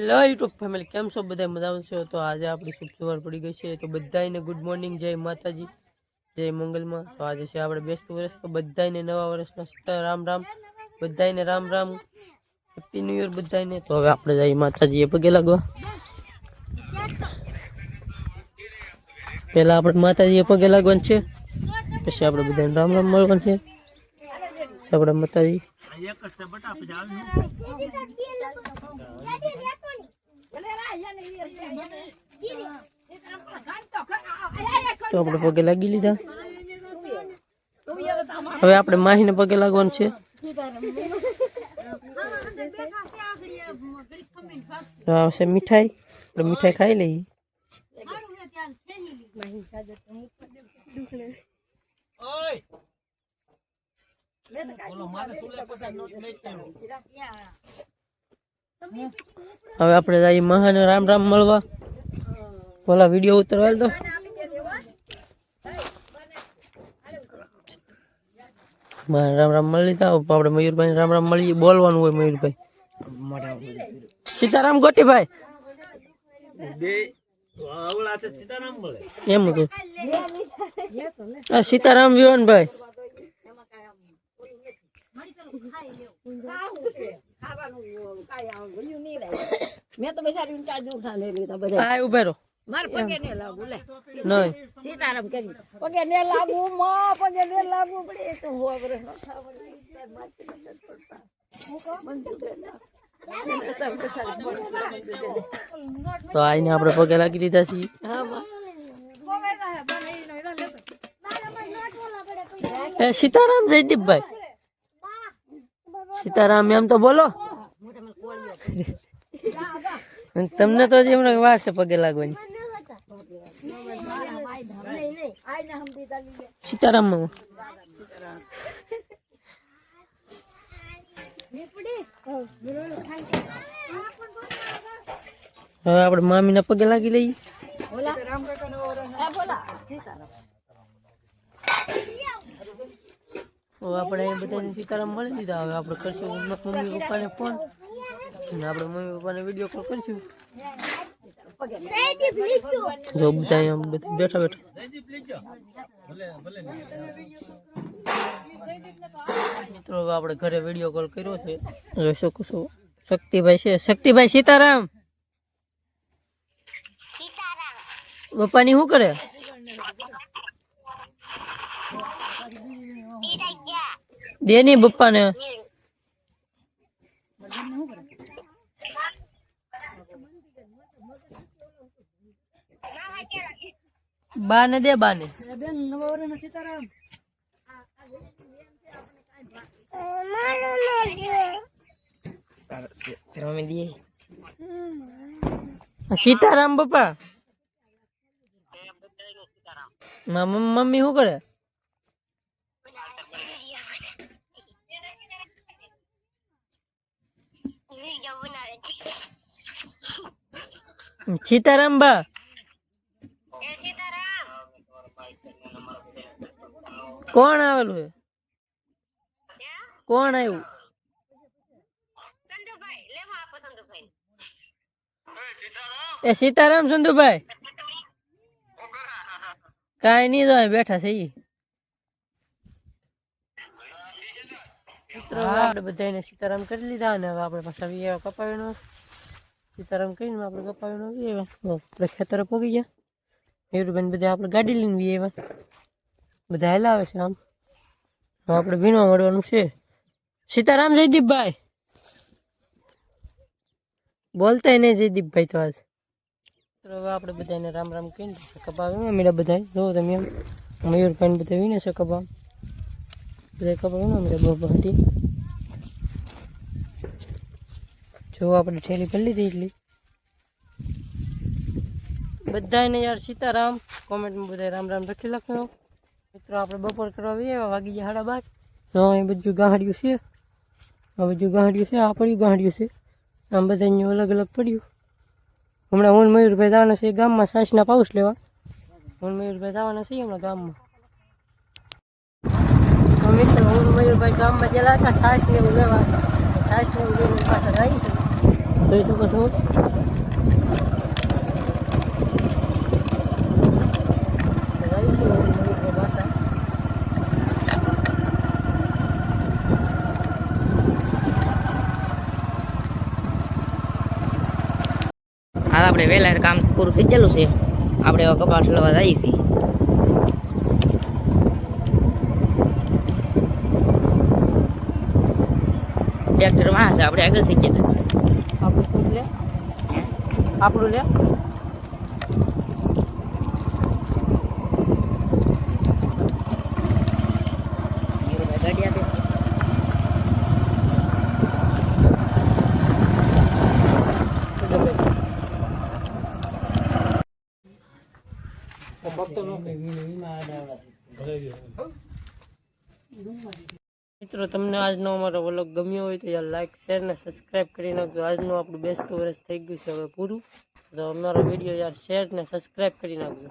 Hello YouTube family, કેમ છો? બધા મજામાં છો? તો આજે આપણી શુભ સવાર પડી ગઈ છે તો બધાને ગુડ મોર્નિંગ જય માતાજી, જય મંગલમાં. તો આજે છે આપણે બેસતું વર્ષ, તો બધાને નવા વર્ષના રામ રામ બધાને Ram Ram happy new year બધાને તો હવે આપણે જઈએ માતાજીએ પગે લાગવા. પહેલાં આપણે માતાજીએ પગે લાગવાનું છે, પછી આપણે બધાને રામ રામ મળવાનું છે. આપણે માતાજી તો આપણે પગે લાગી લીધા. હવે આપણે માહીને પગે લાગવાનું છે. આવશે મીઠાઈ. આપણે મીઠાઈ ખાઈ લઈએ. હવે આપણે જઈએ મહાને રામ રામ મળવા. ઓલા વીડિયો ઉતરવા દો. મહાને રામ રામ મળી લીધા. આપણે મયુરભાઈ રામ રામ મળીએ. બોલવાનું હોય મયુરભાઈ. સીતારામ ગોટીભાઈ. એમ હતું સીતારામ વિવાનભાઈ મેં તો બેસાડી લીધા બધા આ ઉભે રહો મારે પગે ને લાગુ લે. નહીં. સીતારામ કે પગે ને લાગુ માં પગે ને લાગુ પડે એ તો હોવા બરે ન તો આઈને આપણે પગે લાગી દીધા છીએ. એ સીતારામ જયદીપભાઈ. સીતારામ, એમ તો બોલો. તમને તો હજી હમણાં વાર છે પગે લાગવાની. સીતારામ હવે આપણે મામીના પગે લાગી લઈએ. હવે આપણે એ બધાને સીતારામ મળી લીધા હવે આપણે કરશું મમ્મી પપ્પાને ફોન અને આપણે મમ્મી પપ્પાને વીડિયો કોલ કરીશું. જો બધા અહીંયા બધા બેઠા બેઠા. મિત્રો હવે આપણે ઘરે વીડિયો કોલ કર્યો છે. હવે શું કશું? શક્તિભાઈ છે. શક્તિભાઈ સીતારામ. પપ્પાની શું કરે? દેની પપ્પાને બાને દે બાને સીતારામ પપ્પા મા- મમ- Mummy શું કરે? સીતારામ બા કોણ આવેલું છે? કોણ આવ્યું એ સીતારામ સંધુભાઈ કાંઈ નહીં તો બેઠા છે આપણે બધાને સીતારામ કરી લીધા અને હવે આપણે પાછા વી આવ્યા કપાવીનો સીતારામ કરીને આપણે કપાવીનો વી આવ્યા આપણે ખેતરે પોગી ગયા. હીરુબેન બધા આપણે ગાડી લઈને વી. આવ્યા બધા હલાવે છે આમ. આપણે વીણવા મળવાનું છે. સીતારામ જયદીપભાઈ. બોલતા નહીં જયદીપભાઈ તો આજ. તો હવે આપણે બધાને રામ રામ કહીને કપાવ્યું મેળા બધા જો તમે એમ મયુરભાઈ બધા વીને છે કપા બધા કપાવ્યું મેળા બહુ હતી જો આપણે ઠેલી ભરી લીધી એટલી. બધાને યાર સીતારામ, કોમેન્ટમાં બધા રામ રામ લખી લખ્યો મિત્રો, આપણે બપોર કરવા આવીએ વાગી ગયા સાડા બાર. તો અહીં બધું ગાંહડ્યું છે. આ બધું ગાંહડ્યું છે, આ પડ્યું ગાંહડ્યું છે. આમ બધા અહીંયા અલગ અલગ પડ્યું. હમણાં હું મયુરભાઈ જવાના છે ગામમાં, સાસના પાઉસ લેવા. હું મયુરભાઈ જવાના છીએ હમણાં ગામમાં. મિત્રો, હું મયુરભાઈ ગામમાં ગયેલા હતા, સાસ ને એવું લેવા. સાસ ને એવું લઈને પાછા આવી છે. જોઈ શકો છો. આપણે વહેલા કામ પૂરું થઈ ગયેલું છે. આપણે હવે કપાસ લેવા જઈએ છીએ. ટ્રેક્ટરમાં છે આપણે આગળ થઈ ગયા. આપણું લે? આપણું લે ગાડી આપે છે મિત્રો, તમને આજનો અમારો વ્લોગ ગમ્યો હોય તો યાર લાઈક શેર ને સબસ્ક્રાઈબ કરી નાખજો. આજનું આપણું બેસતું વર્ષ થઈ ગયું છે હવે પૂરું. તો અમારો વીડિયો યાર શેર ને સબસ્ક્રાઈબ કરી નાખજો.